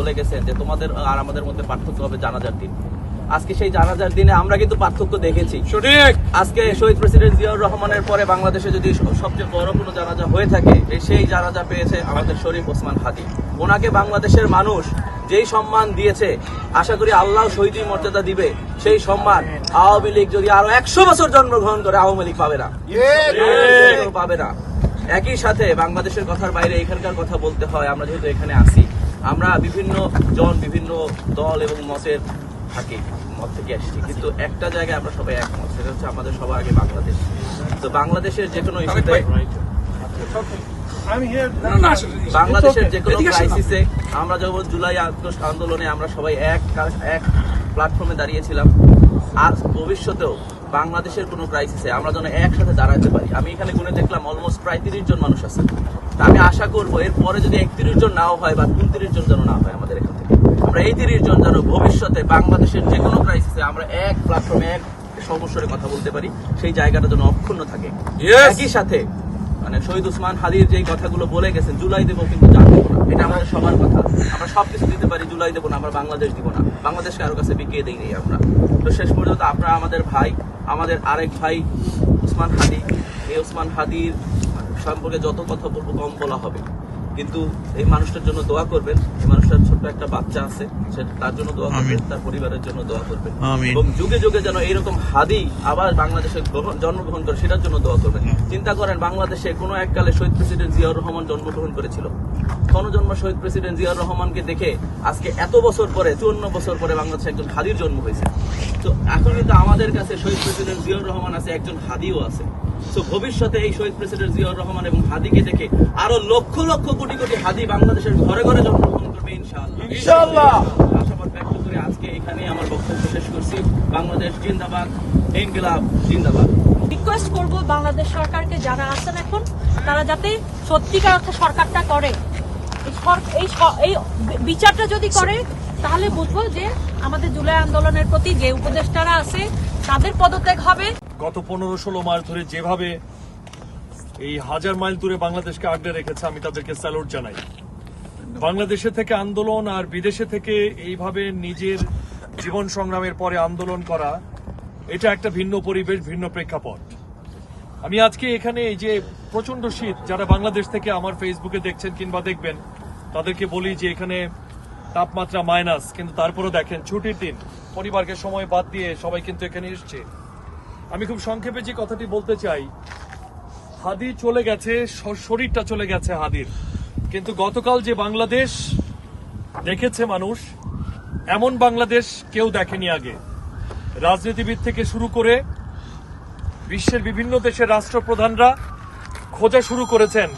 বলে গেছেন যে তোমাদের আর আমাদের মধ্যে পার্থক্য হবে জানাজার দিন। আজকে সেই জানাজার দিনে আমরা কিন্তু পার্থক্য দেখেছি। সঠিক। আজকে শহীদ প্রেসিডেন্ট জিয়াউর রহমানের পরে বাংলাদেশে যদি সবচেয়ে বড় কোনো জানাজা হয়ে থাকে সেই জানাজা পেয়েছে আমাদের শরীফ ওসমান হাদি। ওনাকে বাংলাদেশের মানুষ যেই সম্মান দিয়েছে আশা করি আল্লাহ শহীদী মর্যাদা দিবে সেই সম্মান আওয়ামী লীগ যদি আরও একশো বছর জন্মগ্রহণ করে আওয়ামী লীগ পাবে না। পাবে না। একই সাথে বাংলাদেশের কথার বাইরে এখানকার কথা বলতে হয় আমরা যেহেতু এখানে আছি। আমরা বিভিন্ন জন বিভিন্ন দল এবং মতের থাকি মত থেকে আসছি। কিন্তু একটা জায়গায় আমরা সবাই একমত সেটা হচ্ছে আমাদের সবার আগে বাংলাদেশ। তো বাংলাদেশের যে কোনো ইস্যুতে বাংলাদেশের যে কোনো ক্রাইসিসে আমরা যখন জুলাই আগস্ট আন্দোলনে আমরা সবাই এক এক প্ল্যাটফর্মে দাঁড়িয়েছিলাম। আজ ভবিষ্যতেও বাংলাদেশের কোনো ক্রাইসিসে আমরা যেন একসাথে দাঁড়াতে পারি। আমি এখানে গুনে দেখলাম অলমোস্ট প্রায় তিরিশ জন মানুষ আছে। তা আমি আশা করব এর পরে যদি একত্রিশ জন নাও হয় বা উনত্রিশ জন যেন না হয় আমাদের এখান থেকে। আমরা এই তিরিশ জন যেন ভবিষ্যতে বাংলাদেশের যে কোনো ক্রাইসিসে আমরা এক প্ল্যাটফর্মে এক সমস্যারে কথা বলতে পারি সেই জায়গাটা যেন অক্ষুণ্ণ থাকে! একই সাথে মানে শহীদ উসমান হাদির যে কথাগুলো বলে গেছেন জুলাই দেবো কিন্তু জান দেবো না। এটা আমাদের সবার কথা। আমরা সবকিছু দিতে পারি জুলাই দেবো না আমরা বাংলাদেশ দিব না। বাংলাদেশ কারও কাছে বিকিয়ে দিই নেই আমরা। তো শেষ পর্যন্ত আপনারা আমাদের ভাই আমাদের আরেক ভাই উসমান হাদি। এই উসমান হাদির সম্পর্কে যত কথা বলব কম বলা হবে। কিন্তু এই মানুষটার জন্য দোয়া করবেন এই মানুষটার ছোট্ট একটা বাচ্চা আছে সে তার জন্য দোয়া করবেন তার পরিবারের জন্য দোয়া করবেন। এবং যুগে যুগে যেন এইরকম হাদি আবার বাংলাদেশে গ্রহণ- জন্মগ্রহণ করে সেটার জন্য দোয়া করবেন। চিন্তা করেন বাংলাদেশে কোনো এককালে শহীদ প্রেসিডেন্ট জিয়াউর রহমান জন্মগ্রহণ করেছিল। কোন জন্ম শহীদ প্রেসিডেন্ট জিয়াউর রহমানকে দেখে আজকে এত বছর পরে চুয়ান্ন বছর পরে বাংলাদেশে একজন হাদির জন্ম হয়েছে। তো এখন কিন্তু আমাদের কাছে শহীদ প্রেসিডেন্ট জিয়াউর রহমান আছে একজন হাদিও আছে। তো ভবিষ্যতে এই শহীদ প্রেসিডেন্ট জিয়াউর রহমান এবং হাদিকে দেখে আরও লক্ষ লক্ষ কোটি কোটি হাদি বাংলাদেশের ঘরে ঘরে জন্মগ্রহণ করবে ইনশাআল্লাহ। ইনশাআল্লাহ। আশাবাদ ব্যক্ত করে আজকে এখানে আমার বক্তব্য শেষ করছি। বাংলাদেশ জিন্দাবাদ ইনকিলাব জিন্দাবাদ। রিকোয়েস্ট করব বাংলাদেশ সরকারকে যারা আছেন এখন তারা যাতে সত্যিকার অর্থে সরকারটা করে। স- এই বিচারটা যদি করে তাহলে বুঝব যে আমাদের জুলাই আন্দোলনের প্রতি যে উপদেষ্টারা আছে তাদের পদত্যাগ হবে। গত পনেরো ষোলো মাস ধরে যেভাবে এই হাজার মাইল দূরে বাংলাদেশকে আগলে রেখেছে, আমি তাদেরকে স্যালুট জানাই। বাংলাদেশে থেকে আন্দোলন আর বিদেশে থেকে এইভাবে নিজের জীবন সংগ্রামের পরে আন্দোলন করা, এটা একটা ভিন্ন পরিবেশ, ভিন্ন প্রেক্ষাপট। আমি আজকে এখানে এই যে প্রচণ্ড শীত, যারা বাংলাদেশ থেকে আমার ফেসবুকে দেখছেন কিংবা দেখবেন, তাদেরকে বলি যে এখানে তাপমাত্রা মাইনাস কিন্তু তারপরেও দেখেন, ছুটির দিন, পরিবারকে সময় বাদ দিয়ে সবাই কিন্তু এখানে এসছে। আমি খুব সংক্ষেপে যে কথাটি বলতে চাই হাদি চলে গেছে শরীরটা চলে গেছে হাদির। কিন্তু গতকাল যে বাংলাদেশ দেখেছে মানুষ, এমন বাংলাদেশ কেউ দেখেনি আগে। রাজনীতিবিদ থেকে শুরু করে বিশ্বের বিভিন্ন দেশের রাষ্ট্রপ্রধানরা খোঁজা শুরু করেছেন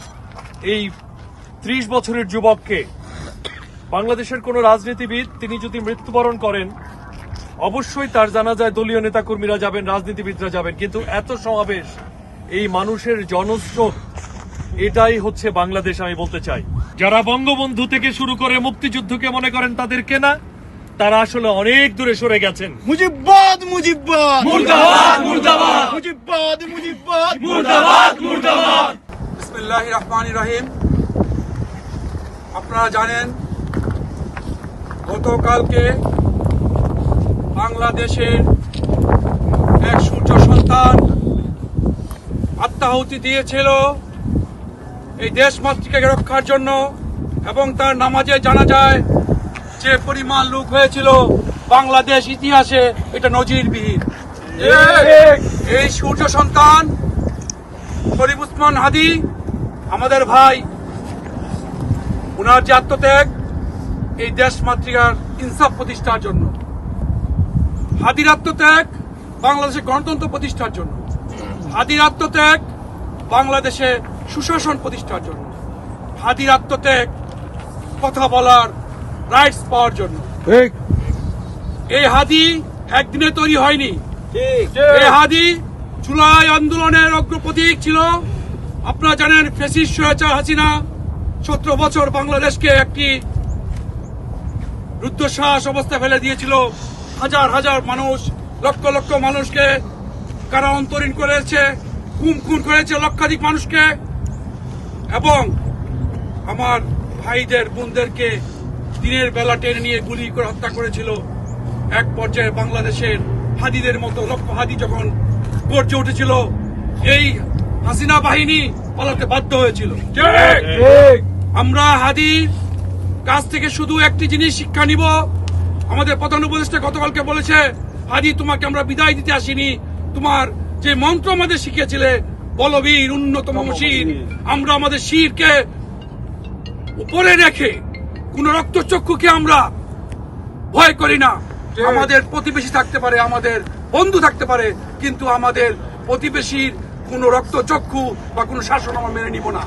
এই ত্রিশ বছরের যুবককে। বাংলাদেশের কোনো রাজনীতিবিদ, তিনি যদি মৃত্যুবরণ করেন অবশ্যই তার জানা যায় দলীয় নেতাকর্মীরা যাবেন রাজনীতিবিদরা যাবেন কিন্তু এত সমাবেশ এই মানুষের জনস্রোত এটাই হচ্ছে বাংলাদেশ আমি বলতে চাই। যারা বঙ্গবন্ধু থেকে শুরু করে মুক্তিযুদ্ধকে মনে করেন তাদের কেনা তারা আসলে অনেক দূরে সরে গেছেন। মুজিব্বাদ মুজিব্বাদ। মুর্দাবাদ মুর্দাবাদ। মুজিব্বাদ মুজিব্বাদ। মুর্দাবাদ মুর্দাবাদ। বিসমিল্লাহ রহমান রহিম। আপনারা জানেন গতকালকে বাংলাদেশের এক সূর্য সন্তান আত্মাহুতি দিয়েছিল এই দেশ মাতৃকাকে রক্ষার জন্য এবং তার নামাজে জানা যায় যে পরিমাণ লোক হয়েছিল বাংলাদেশ ইতিহাসে এটা নজিরবিহীন। এই সূর্য সন্তান শরীফ উসমান হাদি, আমাদের ভাই, উনার যে আত্মত্যাগ, এই দেশ মাতৃকার ইনসাফ প্রতিষ্ঠার জন্য। হাদির আত্মত্যাগ বাংলাদেশের গণতন্ত্র প্রতিষ্ঠার জন্য। হাদির আত্মত্যাগ বাংলাদেশে সুশাসন প্রতিষ্ঠার জন্য। হাদির আত্মত্যাগ কথা বলার রাইটস পাওয়ার জন্য। এই হাদি একদিনে তৈরি হয়নি। এই হাদি জুলাই আন্দোলনের অগ্রপ্রতীক ছিল। আপনারা জানেন ফেসিস স্বৈরাচার হাসিনা সতেরো বছর বাংলাদেশকে একটি রুদ্ধশ্বাস অবস্থা ফেলে দিয়েছিল। হাজার হাজার মানুষ লক্ষ লক্ষ মানুষকে কারা অন্তরীণ করেছে খুন খুন করেছে লক্ষাধিক মানুষকে এবং আমার ভাইদের বোনদেরকে দিনের বেলা টেনে নিয়ে গুলি করে হত্যা করেছিল এক পর্যায়ে বাংলাদেশের হাদিদের মতো লক্ষ হাদি যখন গর্জে উঠেছিল এই হাসিনা বাহিনী পালাতে বাধ্য হয়েছিল। আমরা হাদির কাছ থেকে শুধু একটি জিনিস শিক্ষা নিব আমাদের প্রধান উপদেষ্টা গতকালকে বলেছে হাদি তোমাকে আমরা বিদায় দিতে আসিনি। তোমার যে মন্ত্র আমাদের শিখিয়েছিলে বলবীর উন্নতম শির আমরা আমাদের শিরকে উপরে রেখে কোন রক্তচক্ষুকে আমরা ভয় করি না। আমাদের প্রতিবেশী থাকতে পারে আমাদের বন্ধু থাকতে পারে কিন্তু আমাদের প্রতিবেশীর কোন রক্তচক্ষু বা কোন শাসন আমরা মেনে নিব না।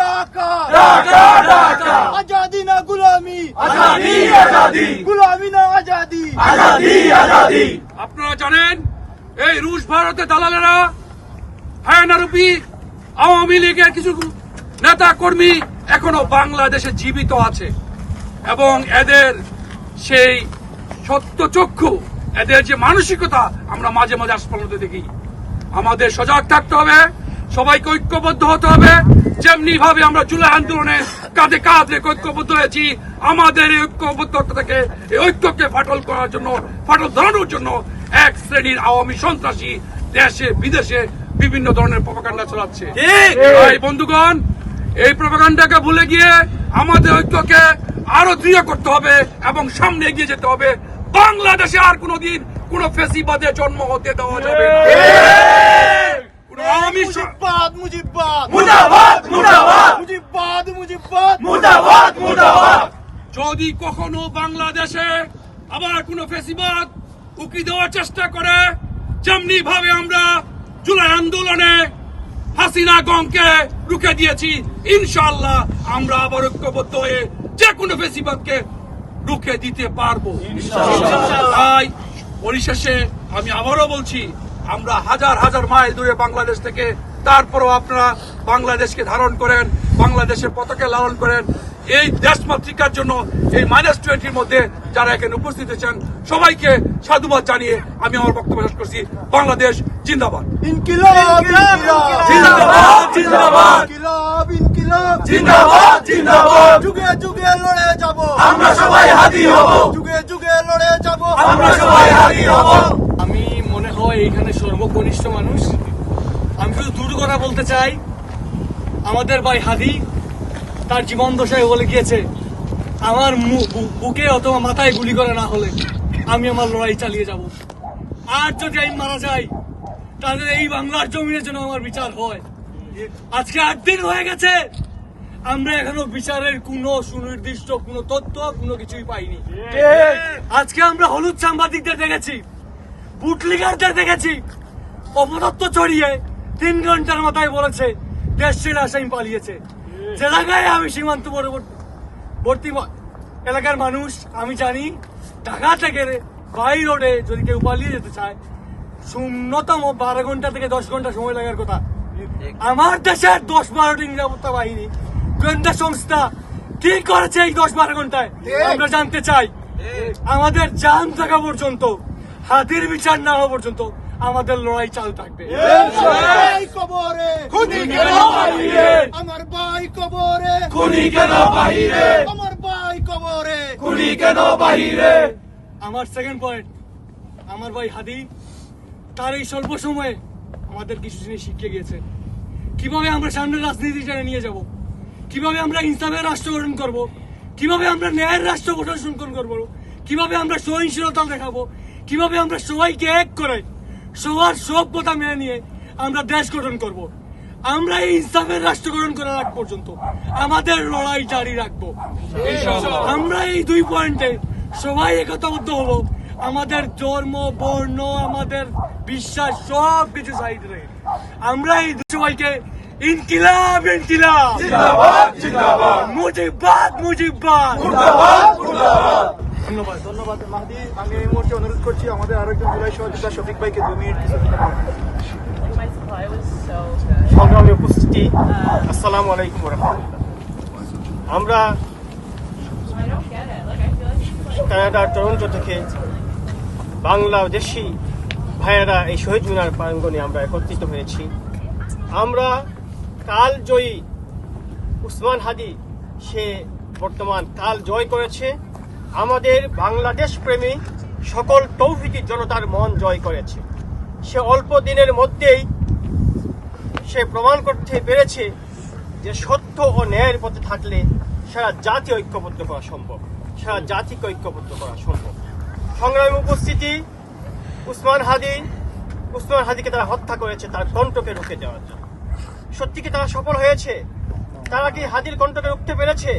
না ঢাকা ঢাকা আজাদি না গুলামি। আজাদি আজাদি। গুলামি না আজাদি। আজাদি আজাদি। আপনারা জানেন এই রুশ ভারতের দালালেরা হায়ানারূপী আওয়ামী লীগের কিছু নেতা কর্মী এখনও বাংলাদেশে জীবিত আছে। এবং এদের সেই সত্য চক্ষু এদের যে মানসিকতা আমরা মাঝে মাঝে আস্পলতে দেখি। আমাদের সজাগ থাকতে হবে। সবাইকে ঐক্যবদ্ধ হতে হবে। যেমনি ভাবে আমরা জুলাই আন্দোলনে কাঁধে কাঁধ রেখে ঐক্যবদ্ধ হয়েছি আমাদের এই ঐক্যবদ্ধতা থেকে এই ঐক্যকে ফাটল করার জন্য ফাটল ধরানোর জন্য এক শ্রেণির আওয়ামী সন্ত্রাসী দেশে বিদেশে বিভিন্ন ধরনের প্রপাকাণ্ডা চালাচ্ছে। বন্ধুগণ এই প্রপাকাণ্ডাকে ভুলে গিয়ে আমাদের ঐক্যকে আরও দৃঢ় করতে হবে এবং সামনে এগিয়ে যেতে হবে। বাংলাদেশে আর কোনোদিন কোন ফেসিবাদে জন্ম হতে দেওয়া যাবে না। কোন আওয়ামী স- মুজিবাদ মুজিবাদ মুর্দাবাদ মুর্দাবাদ। মুজিবাদ মুজিবাদ যদি কখনো বাংলাদেশে আবার কোন ফেসিবাদ উকি দেওয়ার চেষ্টা করে যেমনি ভাবে আমরা জুলাই আন্দোলনে হাসিনা গংকে রুখে দিয়েছি ইনশাআল্লাহ আমরা আবার ঐক্যবদ্ধ হয়ে যে কোনো ফেসিবাদকে রুখে দিতে পারব। তাই পরিশেষে আমি আবারও বলছি আমরা হাজার হাজার মাইল দূরে বাংলাদেশ থেকে তারপরও আপনারা বাংলাদেশকে ধারণ করেন বাংলাদেশের পতাকা লালন করেন। এই দেশমাতৃকার জন্য এই মাইনাস টোয়েন্টির মধ্যে যারা এখানে উপস্থিত হয়েছেন সবাইকে সাধুবাদ জানিয়ে আমি আমার বক্তব্য শেষ করছি। বাংলাদেশ জিন্দাবাদ। ইনকিলাব জিন্দাবাদ জিন্দাবাদ। ইনকিলাব ইনকিলাব। জিন্দাবাদ জিন্দাবাদ। যুগে যুগে লড়ে যাব। আমরা সবাই হাদি হব। যুগে যুগে লড়ে যাব। আমরা সবাই হাদি হব। আমি মনে হয় এইখানে সর্বকনিষ্ঠ মানুষ। আমি শুধু দুটো কথা বলতে চাই। আমাদের ভাই হাদি তার জীবন দশায় বলে গিয়েছে আমার বুকে অথবা মাথায় গুলি করে না হলে আমি আমার লড়াই চালিয়ে যাব। আর যদি আমি মারা যাই তাহলে এই বাংলার জমিনের জন্য আমার বিচার হয়। আজকে আট দিন হয়ে গেছে। আমরা এখনও বিচারের কোনো সুনির্দিষ্ট কোনো তথ্য কোনো কিছুই পাইনি। আজকে আমরা হলুদ সাংবাদিকদের দেখেছি বুটলিগারদের দেখেছি অপতত্ব ছড়িয়ে তিন ঘণ্টার মাথায় বলেছে দেশ ছেড়ে আসামি পালিয়েছে। যে জায়গায় আমি সীমান্ত বর্তী এলাকার মানুষ আমি জানি ঢাকা থেকে বাই রোডে যদি কেউ পালিয়ে যেতে চায় শূন্যতম বারো ঘণ্টা থেকে দশ ঘণ্টা সময় লাগার কথা। আমার দেশের দশ বারোটি নিরাপত্তা বাহিনী গোয়েন্দা সংস্থা কি করেছে এই দশ বারো ঘন্টায়? আমরা জানতে চাই। আমাদের জান থাকা পর্যন্ত হাতির বিচার না হওয়া পর্যন্ত আমাদের লড়াই চালু থাকবে। ভাই কবরে! খুনি কেন বাহিরে? আমার ভাই কবরে! খুনি কেন বাহিরে? আমার ভাই কবরে! খুনি কেন বাহিরে? আমার সেকেন্ড পয়েন্ট আমার ভাই হাদি তার এই স্বল্প সময়ে আমাদের কিছু জিনিস শিখিয়ে গিয়েছে। কীভাবে আমরা সামনের রাজনীতিটা নিয়ে যাব? কীভাবে আমরা ইনসাফের রাষ্ট্র গঠন করব? কীভাবে আমরা ন্যায়ের রাষ্ট্র গঠন করব? কীভাবে আমরা সহিংসলতা দেখাবো? কীভাবে আমরা সবাইকে এক করে সবার সভ্যতা মেনে নিয়ে আমরা দেশ গঠন করব। আমরা এই ইনসাফের রাষ্ট্র গঠন করার আগ পর্যন্ত আমাদের লড়াই জারি রাখব। আমরা এই দুই পয়েন্টে সবাই একতাবদ্ধ হব। আমাদের ধর্ম বর্ণ আমাদের বিশ্বাস সব কিছু সাইড রেখে আমরা এই সবাইকে ইনকিলাব ইনকিলাব। মুজিবাদ মুজিবাদ ধন্যবাদ। ধন্যবাদ, মাহদি। আমি এই মুহূর্তে অনুরোধ করছি আমাদের আরেকজন জুলাই সহযোগিতা শফিক ভাইকে দু মিনিট. সংগ্রামী উপস্থিতি, আসসালামু আলাইকুম রহমতুল্লাহ আমরা কানাডার টরন্টো থেকে বাংলাদেশি ভাইয়েরা এই শহীদ মিনার প্রাঙ্গনে আমরা একত্রিত হয়েছি। আমরা কালজয়ী উসমান হাদি, সে বর্তমান কাল জয় করেছে। আমাদের বাংলাদেশ প্রেমী সকল তৌহিদি জনতার মন জয় করেছে। সে অল্প দিনের মধ্যেই সে প্রমাণ করতে পেরেছে যে সত্য ও ন্যায়ের পথে থাকলে সারা জাতি ঐক্যবদ্ধ করা সম্ভব। সারা জাতিকে ঐক্যবদ্ধ করা সম্ভব। সংগ্রামী উপস্থিতি, উসমান হাদি, উসমান হাদিকে তারা হত্যা করেছে, তার কণ্ঠকে রুখে দেওয়ার জন্য। সত্যি কি তারা সফল হয়েছে? তারা কি হাদির কণ্ঠকে রুখতে পেরেছে?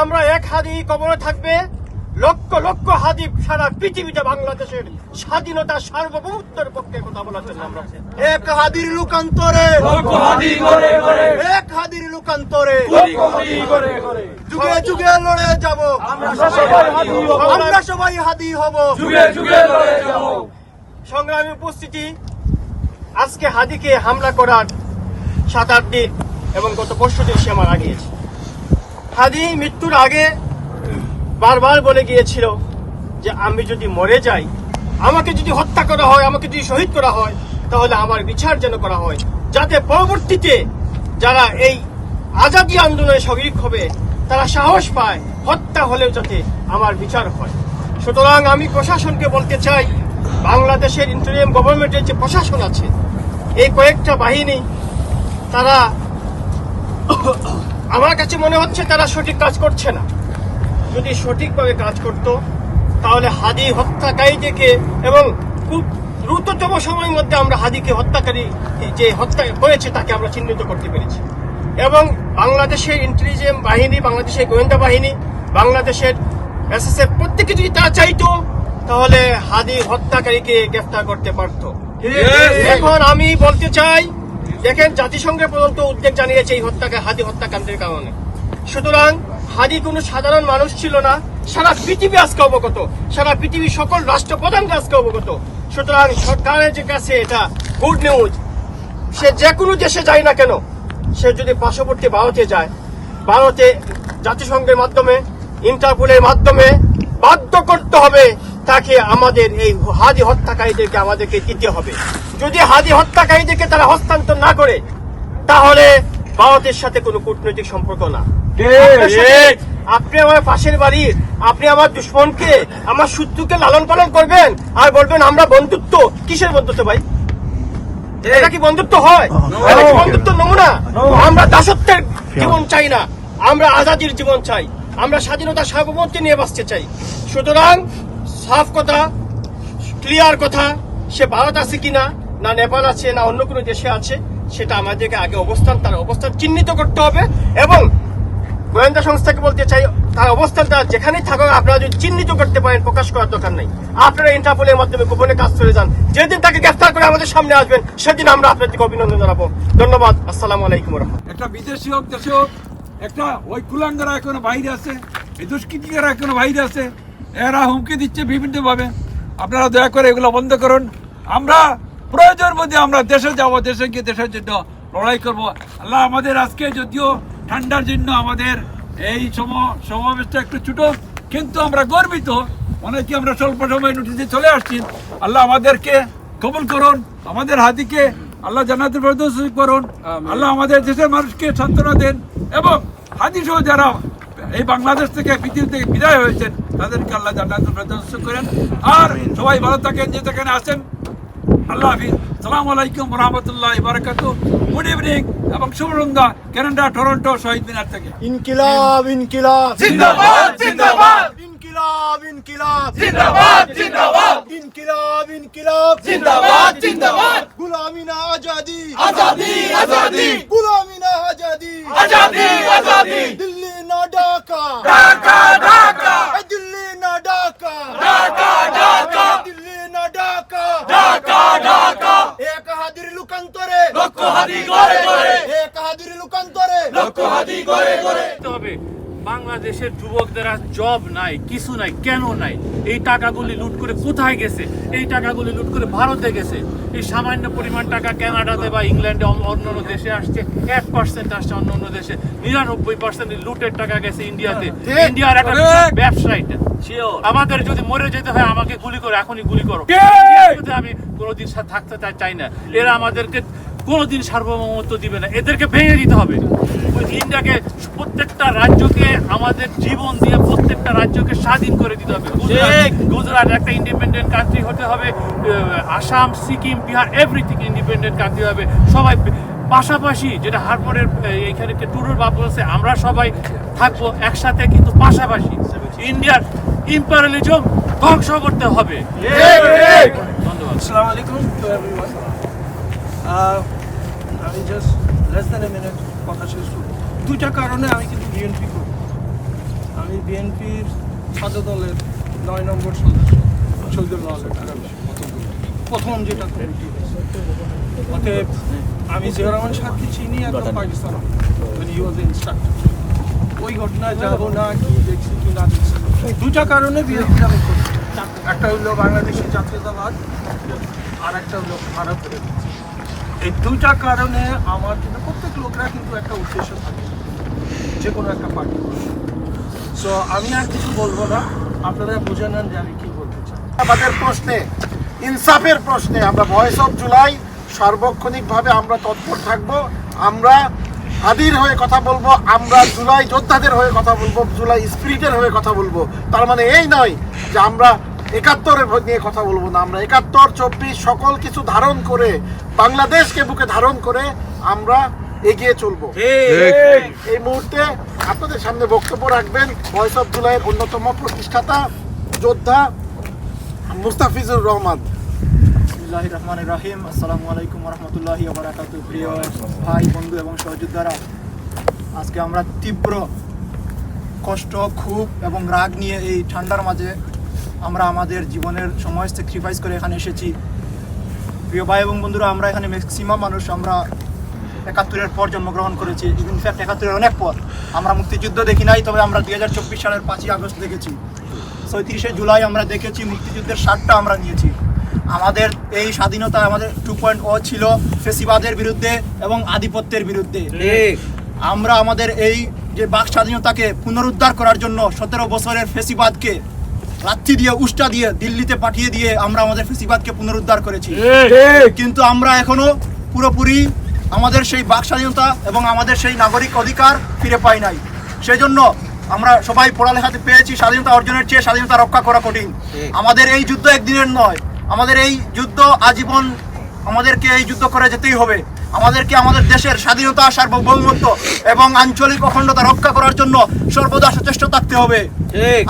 আমরা এক হাদি কবরে থাকবে। লক্ষ লক্ষ হাদি সারা পৃথিবীতে বাংলাদেশের স্বাধীনতা সার্বভৌমত্বের পক্ষে কথা বলার জন্য আমরা এক হাদির লোকান্তরে এক হাদির লোকান্তরে যুগে যুগে লড়ে যাব। আমরা সবাই হাদি হব। সংগ্রামী উপস্থিতি আজকে হাদিকে হামলা করার সাত আট দিন এবং গত পরশু দিন সে মারা গিয়েছে। হাদি মৃত্যুর আগে বারবার বলে গিয়েছিল যে আমি যদি মরে যাই, আমাকে যদি হত্যা করা হয়, আমাকে যদি শহীদ করা হয়, তাহলে আমার বিচার যেন করা হয়, যাতে পরবর্তীতে যারা এই আজাদি আন্দোলনে শরিক হবে, তারা সাহস পায় হত্যা হলেও যাতে আমার বিচার হয়। সুতরাং আমি প্রশাসনকে বলতে চাই, বাংলাদেশের ইন্টারিয়াম গভর্নমেন্টের যে প্রশাসন আছে, এই কয়েকটা বাহিনী, তারা আমার কাছে মনে হচ্ছে তারা সঠিক কাজ করছে না। যদি সঠিকভাবে কাজ করত তাহলে হাদি হত্যাকারীদেরকে এবং খুব দ্রুততম সময়ের মধ্যে আমরা হাদিকে হত্যাকারী যে হত্যা হয়েছে তাকে আমরা চিহ্নিত করতে পেরেছি। এবং বাংলাদেশের ইন্টেলিজেন্স বাহিনী বাংলাদেশের গোয়েন্দা বাহিনী বাংলাদেশের এসএসএফ প্রত্যেকে যদি তারা চাইতো তাহলে হাদি হত্যাকারীকে গ্রেফতার করতে পারতো। এখন আমি বলতে চাই দেখেন, জাতিসংঘে পর্যন্ত উদ্বেগ জানিয়েছে এই হত্যাকে হাদি হত্যাকাণ্ডের কারণে। সুতরাং, হাদি কোনো সাধারণ মানুষ ছিল না, সারা পৃথিবী আজকে অবগত, সারা পৃথিবীর সকল রাষ্ট্রপ্রধানকে আজকে অবগত। সুতরাং, সরকারের যে কাছে এটা গুড নিউজ সে যে কোনো দেশে যায় না কেন, সে যদি পার্শ্ববর্তী ভারতে যায়, ভারতে জাতিসংঘের মাধ্যমে, ইন্টারপোলের মাধ্যমে বাধ্য করতে হবে তাকে আমাদের এই হাদি হত্যাকারীদেরকে আমাদেরকে দিতে হবে। যদি হাদি হত্যাকারীদেরকে তারা হস্তান্তর না করে তাহলে ভারতের সাথে কোনো কূটনৈতিক সম্পর্ক না। আপনি আমার পাশের বাড়ির আপনি আমার দুশ্মনকে আমার শত্রুকে লালন পালন করবেন আর বলবেন আমরা বন্ধুত্ব। কিসের বন্ধুত্ব ভাই? এটা কি বন্ধুত্ব হয়? এটা কি বন্ধুত্ব নমুনা? আমরা দাসত্বের জীবন চাই না। আমরা আজাদির জীবন চাই। আমরা স্বাধীনতা সার্বভৌমত্ব নিয়ে বাঁচতে চাই। সুতরাং সাফ কথা, ক্লিয়ার কথা, সে ভারত আছে কিনা, না নেপাল আছে, না অন্য কোনো দেশে আছে, সেটা আমাদেরকে আগে অবস্থান, তার অবস্থান চিহ্নিত করতে হবে এবং গোয়েন্দা সংস্থাকে বলতে চাই, তার অবস্থানটা যেখানেই থাকুক, আপনারা যদি চিহ্নিত করতে পারেন, প্রকাশ করার দরকার নেই। আপনারা ইন্টারপোলের মাধ্যমে গোপনে কাজ চলে যান। যেদিন তাকে গ্রেফতার করে আমাদের সামনে আসবেন, সেদিন আমরা আপনাদেরকে অভিনন্দন জানাব। ধন্যবাদ। আসসালাম আলাইকুম একটা বিদেশি হোক, দেশে হোক, একটা ওই কুলাঙ্গারা এখনও বাইরে আছে, এই দুষ্কৃতিকারা এখনও বাইরে আছে এরা হুমকি দিচ্ছে বিভিন্নভাবে। আপনারা দয়া করে এগুলো বন্ধ করুন। আমরা প্রয়োজন মধ্যে আমরা দেশে যাব দেশে গিয়ে দেশের জন্য লড়াই করব। আল্লাহ আমাদের আজকে যদিও ঠান্ডার জন্য আমাদের এই সম সমাবেশটা একটু ছোট কিন্তু আমরা গর্বিত। অনেকে আমরা স্বল্প সময় নোটিশে চলে আসছি। আল্লাহ আমাদেরকে কবুল করুন আমাদের হাতিকে আল্লাহ জানাতে ফেরদৌস করুন। আল্লাহ আমাদের দেশের মানুষকে সান্ত্বনা দেন এবং হাদি সহ যারা এই বাংলাদেশ থেকে পৃথিবী থেকে বিদায় হয়েছেন। তাদেরকে আল্লাহ ফেরদৌস করেন। আর সবাই ভালো থাকেন যে যেখানে আছেন আল্লাহ হাফিজ। সালাম আলাইকুম রহমতুল্লাহ বারাকাত গুড ইভিনিং এবং শুভরঙ্গা ক্যানাডা টরন্টো শহীদ মিনার থেকে। ইনকিলাব ইনকিলাব। জিন্দাবাদ জিন্দাবাদ। ইনকিলাব ইনকিলাব। জিন্দাবাদ জিন্দাবাদ। ইনকিলাব ইনকিলাব। জিন্দাবাদ জিন্দাবাদ। গুলামি না আজাদি। আজাদি আজাদি। গুলামি না আজাদি। আজাদি আজাদি। দিল্লি না ঢাকা। ঢাকা ঢাকা। দিল্লি না ঢাকা। ঢাকা ঢাকা। দিল্লি না ঢাকা। ঢাকা ঢাকা। এক হাদির লুকান্তরে। লক্ষ হাদি করে করে এক হাদির লুকান্তরে। লক্ষ হাদি করে করে করতে হবে বাংলাদেশের যুবকদের আর জব নাই কিছু নাই কেন নাই? এই টাকাগুলি লুট করে কোথায় গেছে? এই টাকাগুলি লুট করে ভারতে গেছে। এই সামান্য পরিমাণ টাকা কানাডাতে বা ইংল্যান্ডে অন্য অন্য দেশে আসছে এক পার্সেন্ট আসছে অন্য অন্য দেশে। নিরানব্বই পার্সেন্ট লুটের টাকা গেছে ইন্ডিয়াতে। ইন্ডিয়ার একটা ব্যবসা এটা আমাদের যদি মরে যেতে হয় আমাকে গুলি করো এখনই গুলি করো! আমি কোনোদিন থাকতে চাই না। এরা আমাদেরকে কোনোদিন সার্বভৌমত্ব দিবে না। এদেরকে ভেঙে দিতে হবে। ইন্ডিয়াকে প্রত্যেকটা রাজ্যকে আমাদের জীবন দিয়ে প্রত্যেকটা রাজ্যকে স্বাধীন করে দিতে হবে। গুজরাট গুজরাট একটা ইন্ডিপেন্ডেন্ট কান্ট্রি হতে হবে Assam Sikkim Bihar everything independent country হবে। সবাই পাশাপাশি যেটা হারপরের এইখানে টুরুর বাপ বলছে আমরা সবাই থাকব একসাথে কিন্তু পাশাপাশি ইন্ডিয়ার ইম্পারিয়ালিজম ধ্বংস করতে হবে। আসসালামু আলাইকুম টু এভরিওয়ান আমি just less than a minute কথা শেষ করব। দুইটা কারণে আমি কিন্তু বিএনপি করি আমি বিএনপির ছাত্র দলের নয় নম্বর সদস্য প্রথম যেটা কমিটি অতএব আমি জিয়া রহমান সাথে চিনি একদম পাকিস্তান ইনস্ট্রাক্টর ওই ঘটনায় যাব না কি দেখছি কি না দেখছি। দুটা কারণে বিএনপি আমি করি একটা হলো বাংলাদেশি জাতীয়তাবাদ আর একটা হলো ভারতের। এই দুটা কারণে আমার কিন্তু প্রত্যেক লোকরা কিন্তু একটা উদ্দেশ্য থাকে। যে কোনো একটা পার্টি সো আমি আর কিছু বলব না। আপনারা বুঝে নেন যে আমি কি বলতে চাই। আমাদের প্রশ্নে, ইনসাফের প্রশ্নে, আমরা ভয়েস অফ জুলাই সার্বক্ষণিকভাবে আমরা তৎপর থাকব। আমরা হাদির হয়ে কথা বলব, আমরা জুলাই যোদ্ধাদের হয়ে কথা বলব জুলাই স্পিরিটের হয়ে কথা বলব। তার মানে এই নয় যে আমরা একাত্তরের নিয়ে কথা বলব না। আমরা একাত্তর, চব্বিশ সকল কিছু ধারণ করে, বাংলাদেশকে বুকে ধারণ করে আমরা এগিয়ে চলবো। এই মুহূর্তে আপনাদের সামনে বক্তব্য রাখবেন ভয়েস অফ জুলাইয়ের অন্যতম প্রতিষ্ঠাতা যোদ্ধা মুস্তাফিজুর রহমান। বিসমিল্লাহির রহমানির রহিম। আসসালামু আলাইকুম রহমতুল্লাহি বারাকাতু প্রিয় ভাই বন্ধু এবং সহযোদ্ধারা আজকে আমরা তীব্র কষ্ট ক্ষোভ এবং রাগ নিয়ে এই ঠান্ডার মাঝে আমরা আমাদের জীবনের সময় স্যাক্রিফাইস করে এখানে এসেছি। প্রিয় ভাই এবং বন্ধুরা আমরা এখানে ম্যাক্সিমাম মানুষ আমরা একাত্তরের পর জন্মগ্রহণ করেছি। ইনফ্যাক্ট একাত্তরের অনেক পর। আমরা মুক্তিযুদ্ধ দেখি নাই তবে আমরা দুই হাজার চব্বিশ সালের পাঁচই আগস্ট দেখেছি। ছয়ত্রিশে জুলাই আমরা দেখেছি মুক্তিযুদ্ধের সাতটা আমরা নিয়েছি। আমাদের এই স্বাধীনতা আমাদের টু পয়েন্ট ও ছিল ফেসিবাদের বিরুদ্ধে এবং আধিপত্যের বিরুদ্ধে। আমরা আমাদের এই যে বাক স্বাধীনতাকে পুনরুদ্ধার করার জন্য সতেরো বছরের ফেসিবাদকে লাথি দিয়ে উষ্টা দিয়ে দিল্লিতে পাঠিয়ে দিয়ে আমরা আমাদের ফেসিবাদকে পুনরুদ্ধার করেছি। কিন্তু আমরা এখনও পুরোপুরি আমাদের সেই বাক স্বাধীনতা এবং আমাদের সেই নাগরিক অধিকার ফিরে পাই নাই। সেই জন্য আমরা সবাই পড়ালেখাতে পেয়েছি স্বাধীনতা অর্জনের চেয়ে স্বাধীনতা রক্ষা করা কঠিন। আমাদের এই যুদ্ধ একদিনের নয়। আমাদের এই যুদ্ধ আজীবন আমাদেরকে এই যুদ্ধ করে যেতেই হবে। আমাদেরকে আমাদের দেশের স্বাধীনতা সার্বভৌমত্ব এবং আঞ্চলিক অখণ্ডতা রক্ষা করার জন্য সর্বদা সচেষ্ট থাকতে হবে।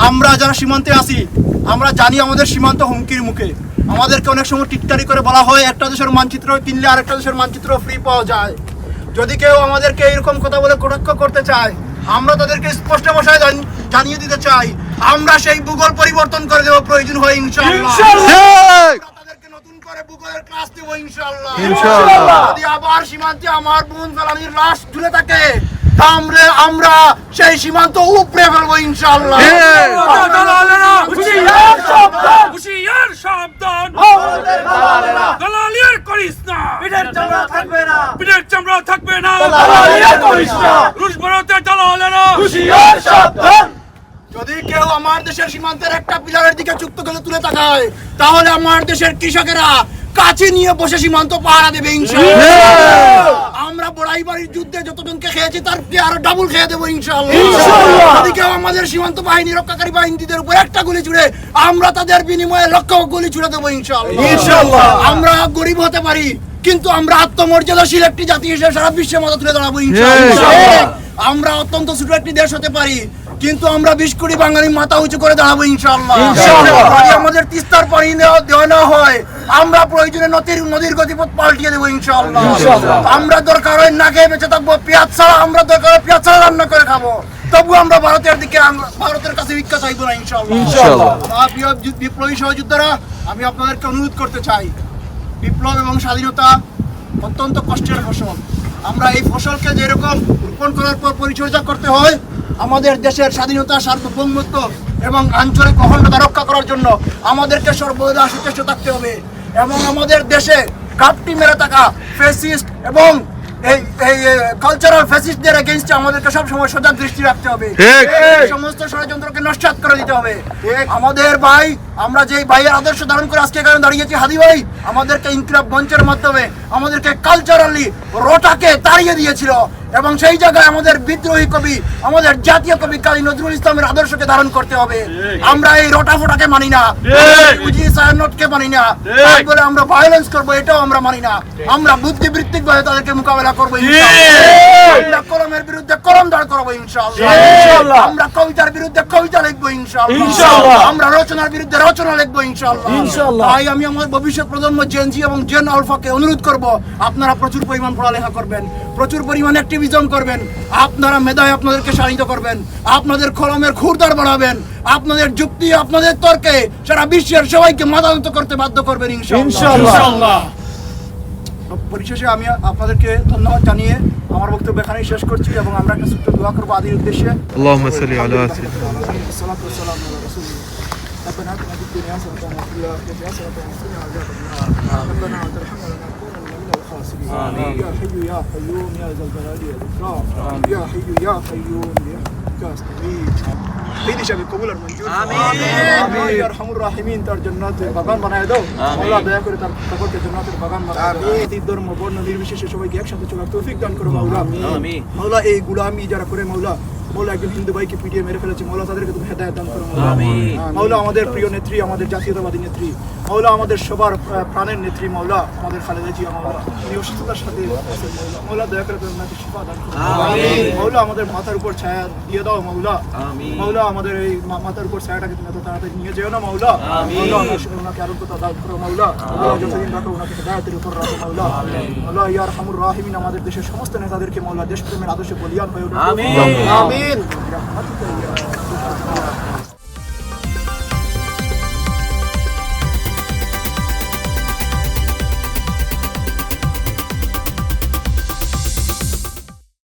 আমরা যারা সীমান্তে আছি আমরা জানি আমাদের সীমান্ত হুমকির মুখে। আমাদেরকে অনেক সময় টিটকারি করে বলা হয় একটা দেশের মানচিত্র কিনলে আরেকটা দেশের মানচিত্র ফ্রি পাওয়া যায়। যদি কেউ আমাদেরকে এরকম কথা বলে কটাক্ষ করতে চায় আমরা তাদেরকে স্পষ্ট ভাষায় জানিয়ে দিতে চাই। আমরা সেই ভূগোল পরিবর্তন করে দেবো প্রয়োজন হয় ইনশাআল্লাহ। তাদেরকে নতুন করে ভূগোলের ক্লাস দেবো ইনশাআল্লাহ! যদি আবার সীমান্তে আমার বোন ফেলানির লাশ ঝুলে থাকে তাহলে আমরা সেই সীমান্ত উপরে ফেলব ইনশাআল্লাহ। হুশিয়ার সাবধান। হুশিয়ার সাবধান। দালালিয়ার করিস না। পিঠের চামড়া থাকবে না। পিঠের চামড়া থাকবে না। দালালিয়ার করিস না। রুশ ভারতের দালালেরা। হুশিয়ার সাবধান। যদি কেউ আমার দেশের সীমান্তের একটা পিলারের দিকে চুক্ত করে তুলে তাকায় তাহলে আমার দেশের কৃষকেরা কাছে নিয়ে বসে সীমান্ত পাহারা দেবে আমরা বড়াই বাড়ির যুদ্ধে যতজনকে খেয়েছি তার আরও ডাবল খেয়ে দেবো কেউ আমাদের সীমান্ত বাহিনী রক্ষাকারী বাহিনীদের উপর একটা গুলি ছুড়ে আমরা তাদের বিনিময়ে লক্ষ গুলি ছুড়ে দেবো ইনশাআল্লাহ। আমরা গরিব হতে পারি কিন্তু আমরা আত্মমর্যাদাশীল একটি জাতি হিসেবে সারা বিশ্বের মতো তুলে দাঁড়াবো আমরা অত্যন্ত ছোট একটি দেশ হতে পারি কিন্তু আমরা বিশ কোটি বাঙালি মাথা উঁচু করে দাঁড়াবো ইনশাআল্লাহ। যদি আমাদের তিস্তার পানি দেওয়া দেওয়া না হয় আমরা প্রয়োজনে নদীর নদীর গতিপথ পাল্টিয়ে দেবো ইনশাআল্লাহ। আমরা দরকার হয় না খেয়ে বেঁচে থাকব পেঁয়াজ ছাড়া আমরা দরকার হয় পেঁয়াজ ছাড়া রান্না করে খাব। তবু আমরা ভারতের দিকে ভারতের কাছে ভিক্ষা চাইব না ইনশাআল্লাহ। বিপ্লবী সহযোদ্ধারা আমি আপনাদেরকে অনুরোধ করতে চাই বিপ্লব এবং স্বাধীনতা অত্যন্ত কষ্টের ফসল। আমরা এই ফসলকে যেরকম রোপণ করার পর পরিচর্যা করতে হয় আমাদের দেশের স্বাধীনতা সার্বভৌমত্ব এবং আঞ্চলিক অখণ্ডতা রক্ষা করার জন্য আমাদেরকে সর্বদা সচেষ্ট থাকতে হবে। এবং আমাদের দেশে ঘাপটি মেরে থাকা ফেসিস্ট এবং এই এই কালচারাল ফ্যাসিস্টদের এগেইনস্টে আমাদেরকে সব সময় দৃষ্টি রাখতে হবে। সমস্ত ষড়যন্ত্রকে নস্বাত করে দিতে হবে। আমাদের ভাই আমরা যেই ভাইয়ের আদর্শ ধারণ করে আজকে এখানে দাঁড়িয়েছি হাদি ভাই আমাদেরকে ইনকিলাব মঞ্চের মাধ্যমে আমাদেরকে কালচারালি রোটাকে তাড়িয়ে দিয়েছিল। এবং সেই জায়গায় আমাদের বিদ্রোহী কবি আমাদের জাতীয় কবি কালী নজরুল ইসলামের আদর্শকে ধারণ করতে হবে। আমরা এই রোটা ফোটাকে মানি না। উজি মানি না। বলে আমরা ভায়োলেন্স করব এটাও আমরা মানি না। আমরা বুদ্ধিবৃত্তিক ভাবে তাদেরকে মোকাবেলা করব আমরা কলমের বিরুদ্ধে কলম দাঁড় করব ইনশাআল্লাহ। আমরা কবিতার বিরুদ্ধে কবিতা লিখব ইনশাআল্লাহ। আমরা রচনার বিরুদ্ধে রচনা লিখব ইনশাআল্লাহ। তাই আমি আমার ভবিষ্যৎ প্রজন্ম জেনজি এবং জেন আলফাকে অনুরোধ করব আপনারা প্রচুর পরিমাণ পড়ালেখা করবেন। প্রচুর পরিমাণ অ্যাক্টিভিজম করবেন আপনারা মেধায় আপনাদেরকে শানিত করবেন আপনাদের কলমের খুরদার বাড়াবেন আপনাদের যুক্তি আপনাদের তর্কে সারা বিশ্বের সবাইকে মাতানত করতে বাধ্য করবেন ইনশাআল্লাহ পরিশেষে আমি আপনাদেরকে ধন্যবাদ জানিয়ে আমার বক্তব্য এখানেই শেষ করছি এবং আমরা একটা ছোট্ট দোয়া করবো আদির উদ্দেশ্যে اللهم صل على سيدنا الصلاة والسلام على رسول الله ربنا اتنا في الدنيا حسنة وفي الآخرة حسنة وقنا عذاب النار ربنا لا ترحمنا لنكونن من الخاسرين يا حي يا قيوم يا ذا الجلال والإكرام يا حي يا قيوم برحمتك أستغيث ঈদ হিসাবে কবুল আর মঞ্জুর আমিন ইয়া আরহামুর রাহিমিন তার জান্নাতের বাগান বানায় দাও আল্লাহ দয়া করে তার কবরকে জান্নাতের বাগান বানায় দাও আমিন ধর্ম বর্ণ নির্বিশেষে সবাইকে একসাথে চলার তৌফিক দান করো মাওলা আমিন। মাওলা এই গুলামি যারা করে মাওলা মাওলা একজন হিন্দু ভাইকে পিটিয়ে মেরে ফেলেছে। মাওলা তাদেরকে তুমি হেদায়েত দান করো। মাওলা আমাদের প্রিয় নেত্রী আমাদের জাতীয়তাবাদী নেত্রী। মাওলা আমাদের সবার প্রাণের নেত্রী মাওলা আমাদের খালেদা জিয়া তিনি অসুস্থতার সাথে। মাওলা দয়া করে তুমি শিফা দান করো মাওলা আমাদের মাথার উপর ছায়া দিয়ে দাও আমিন। মাওলা আমাদের এই মাথার উপর ছায়াটাকে তুমি এত তাড়াতাড়ি নিয়ে যেও না মাওলা ওনার- ওনাকে দান করো মাওলা যতদিন রাখো ওনাকে হেদায়েতের উপর রাখো মাওলা মাওলা ইয়ার হামুর রাহিমিন আমাদের দেশের সমস্ত নেতাদেরকে মৌলা দেশপ্রেমের আদর্শে বলিয়ান হয়ে 화이팅!